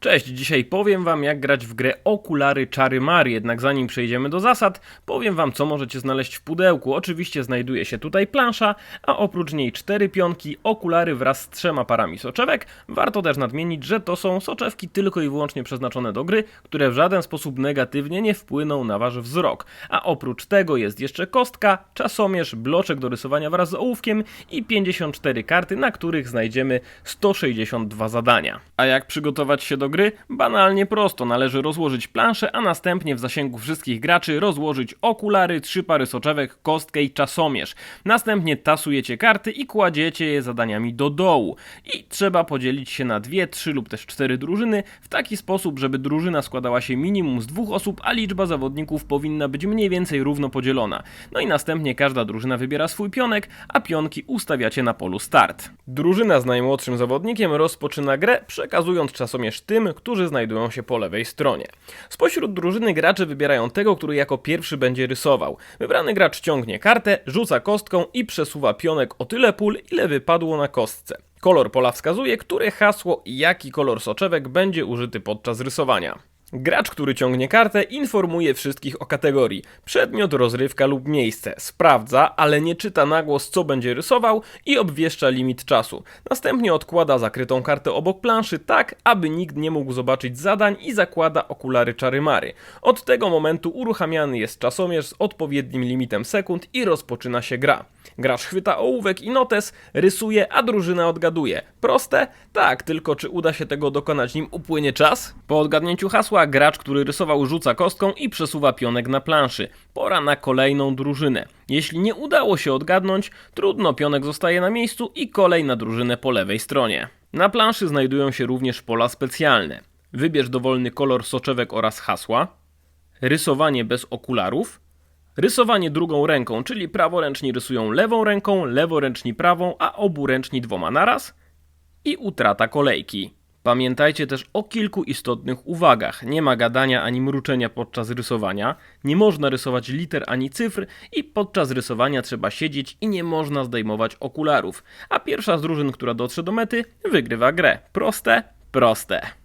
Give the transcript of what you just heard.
Cześć, dzisiaj powiem wam jak grać w grę Okulary Czary Mary, jednak zanim przejdziemy do zasad, powiem wam co możecie znaleźć w pudełku. Oczywiście znajduje się tutaj plansza, a oprócz niej cztery pionki, okulary wraz z trzema parami soczewek. Warto też nadmienić, że to są soczewki tylko i wyłącznie przeznaczone do gry, które w żaden sposób negatywnie nie wpłyną na wasz wzrok. A oprócz tego jest jeszcze kostka, czasomierz, bloczek do rysowania wraz z ołówkiem i 54 karty, na których znajdziemy 162 zadania. A jak przygotować się do gry? Banalnie prosto, należy rozłożyć planszę, a następnie w zasięgu wszystkich graczy rozłożyć okulary, trzy pary soczewek, kostkę i czasomierz. Następnie tasujecie karty i kładziecie je zadaniami do dołu. I trzeba podzielić się na dwie, trzy lub też cztery drużyny w taki sposób, żeby drużyna składała się minimum z dwóch osób, a liczba zawodników powinna być mniej więcej równo podzielona. No i następnie każda drużyna wybiera swój pionek, a pionki ustawiacie na polu start. Drużyna z najmłodszym zawodnikiem rozpoczyna grę, przekazując czasomierz tym, którzy znajdują się po lewej stronie. Spośród drużyny gracze wybierają tego, który jako pierwszy będzie rysował. Wybrany gracz ciągnie kartę, rzuca kostką i przesuwa pionek o tyle pól, ile wypadło na kostce. Kolor pola wskazuje, które hasło i jaki kolor soczewek będzie użyty podczas rysowania. Gracz, który ciągnie kartę, informuje wszystkich o kategorii przedmiot, rozrywka lub miejsce. Sprawdza, ale nie czyta na głos, co będzie rysował i obwieszcza limit czasu. Następnie odkłada zakrytą kartę obok planszy tak, aby nikt nie mógł zobaczyć zadań i zakłada okulary czary-mary. Od tego momentu uruchamiany jest czasomierz z odpowiednim limitem sekund i rozpoczyna się gra. Gracz chwyta ołówek i notes, rysuje, a drużyna odgaduje. Proste? Tak, tylko czy uda się tego dokonać nim upłynie czas? Po odgadnięciu hasła gracz, który rysował rzuca kostką i przesuwa pionek na planszy. Pora na kolejną drużynę. Jeśli nie udało się odgadnąć, trudno, pionek zostaje na miejscu i kolej na drużynę po lewej stronie. Na planszy znajdują się również pola specjalne. Wybierz dowolny kolor soczewek oraz hasła. Rysowanie bez okularów. Rysowanie drugą ręką, czyli praworęczni rysują lewą ręką, leworęczni prawą, a oburęczni dwoma naraz. I utrata kolejki. Pamiętajcie też o kilku istotnych uwagach. Nie ma gadania ani mruczenia podczas rysowania, nie można rysować liter ani cyfr i podczas rysowania trzeba siedzieć i nie można zdejmować okularów. A pierwsza z drużyn, która dotrze do mety, wygrywa grę. Proste? Proste.